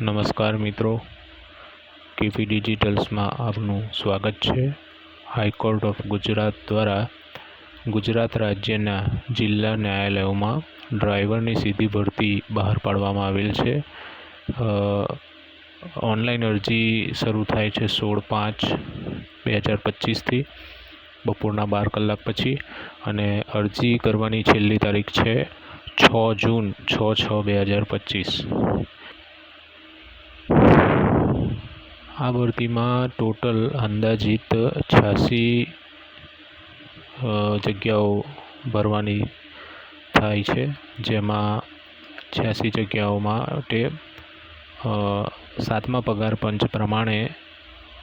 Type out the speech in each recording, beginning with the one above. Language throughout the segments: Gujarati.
નમસ્કાર મિત્રો. કેપી ડિજિટલ્સમાં આપનું સ્વાગત છે. હાઈકોર્ટ ઓફ ગુજરાત દ્વારા ગુજરાત રાજ્યના જિલ્લા ન્યાયાલયોમાં ડ્રાઈવરની સીધી ભરતી બહાર પાડવામાં આવેલ છે. ઓનલાઈન અરજી શરૂ થાય છે સોળ પાંચ બે હજાર પચીસથી, બપોરના બાર કલાક પછી. અને અરજી કરવાની છેલ્લી તારીખ છે છ જૂન છ છ બે હજાર પચીસ. આ ભરતીમાં ટોટલ અંદાજિત છ્યાસી જગ્યાઓ ભરવાની થાય છે, જેમાં છ્યાસી જગ્યાઓ માટે સાતમા પગાર પંચ પ્રમાણે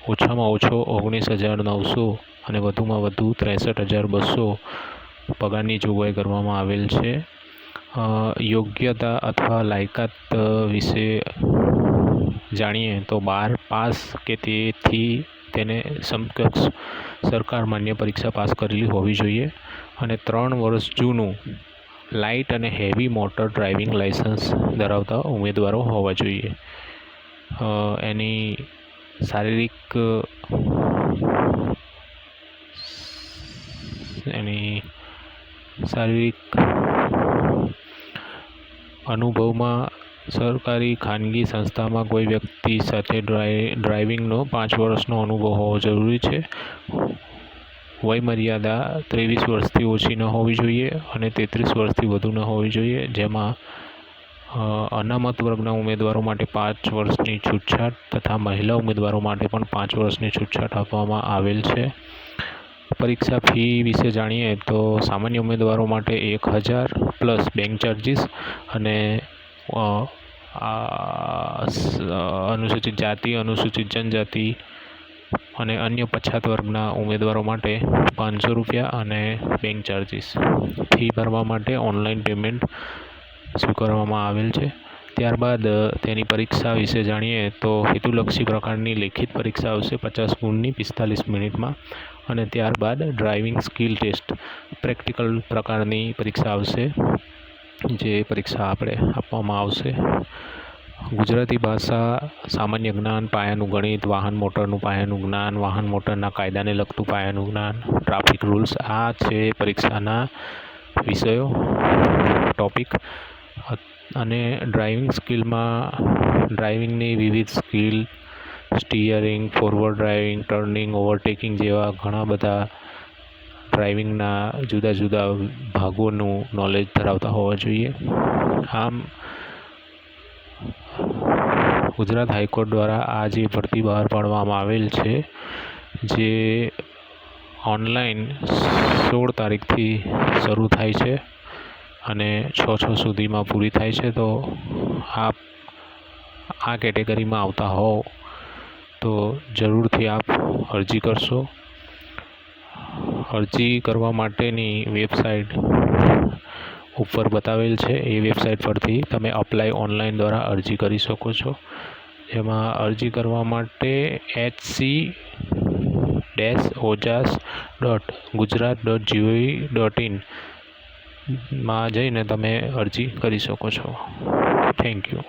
ઓછામાં ઓછો ઓગણીસ હજાર નવસો અને વધુમાં વધુ ત્રેસઠ હજાર બસો પગારની જોગવાઈ કરવામાં આવેલ છે. યોગ્યતા અથવા લાયકાત વિશે જાણીએ તો બાર પાસ કે તેથી તેને સમકક્ષ સરકાર માન્ય પરીક્ષા પાસ કરેલી હોવી જોઈએ અને ત્રણ વર્ષ જૂનું લાઇટ અને હેવી મોટર ડ્રાઇવિંગ લાઇસન્સ ધરાવતા ઉમેદવારો હોવા જોઈએ. એની શારીરિક એની શારીરિક અનુભવમાં સરકારી ખાનગી સંસ્થામાં કોઈ વ્યક્તિ સાથે ડ્રાઇવિંગનો પાંચ વર્ષનો અનુભવ હોવો જરૂરી છે. વયમર્યાદા ત્રેવીસ વર્ષથી ઓછી ન હોવી જોઈએ અને તેત્રીસ વર્ષથી વધુ ન હોવી જોઈએ. જેમાં અનામત વર્ગના ઉમેદવારો માટે પાંચ વર્ષની છૂટછાટ તથા મહિલા ઉમેદવારો માટે પણ પાંચ વર્ષની છૂટછાટ આપવામાં આવેલ છે. પરીક્ષા ફી વિશે જાણીએ તો સામાન્ય ઉમેદવારો માટે એક હજાર પ્લસ બેંક ચાર્જીસ અને અનુસૂચિત જાતિ, અનુસૂચિત જનજાતિ અને અન્ય પછાત વર્ગના ઉમેદવારો માટે પાંચસો રૂપિયા અને બેંક ચાર્જીસ ફી ભરવા માટે ઓનલાઈન પેમેન્ટ સ્વીકારવામાં આવેલ છે? ત્યારબાદ તેની પરીક્ષા વિશે જાણીએ તો હેતુલક્ષી પ્રકારની લેખિત પરીક્ષા આવશે પચાસ ગુણની પિસ્તાલીસ મિનિટમાં અને ત્યારબાદ ડ્રાઇવિંગ સ્કિલ ટેસ્ટ પ્રેક્ટિકલ પ્રકારની પરીક્ષા આવશે. જે પરીક્ષા આપણે આપવામાં આવશે. ગુજરાતી ભાષા સામાન્ય જ્ઞાન, પાયાનું ગણિત, વાહન મોટરનું પાયાનું જ્ઞાન, વાહન મોટરના કાયદાને લગતું પાયાનું જ્ઞાન, ટ્રાફિક રૂલ્સ, આ છે પરીક્ષાના વિષયો, ટોપિક. અને ડ્રાઇવિંગ સ્કિલમાં ડ્રાઇવિંગની વિવિધ skill, steering, forward driving, turning, overtaking જેવા ઘણા બધા ડ્રાઇવિંગના જુદા જુદા ભાગોનું નોલેજ ધરાવતા હોવા જોઈએ. આમ, ગુજરાત હાઈકોર્ટ દ્વારા આ જે ભરતી બહાર પાડવામાં આવેલ છે, જે ઓનલાઈન સોળ તારીખથી શરૂ થાય છે અને છ છ સુધીમાં પૂરી થાય છે, તો આપ આ કેટેગરીમાં આવતા હોવ તો જરૂરથી આપ અરજી કરશો. અરજી કરવા માટેની વેબસાઇટ ઉપર બતાવેલ છે. એ વેબસાઇટ પરથી તમે અપ્લાય ઓનલાઈન દ્વારા અરજી કરી શકો છો. જેમાં અરજી કરવા માટે H C dash Ojas dot Gujarat dot G O V dot ઇનમાં જઈને તમે અરજી કરી શકો છો. Thank you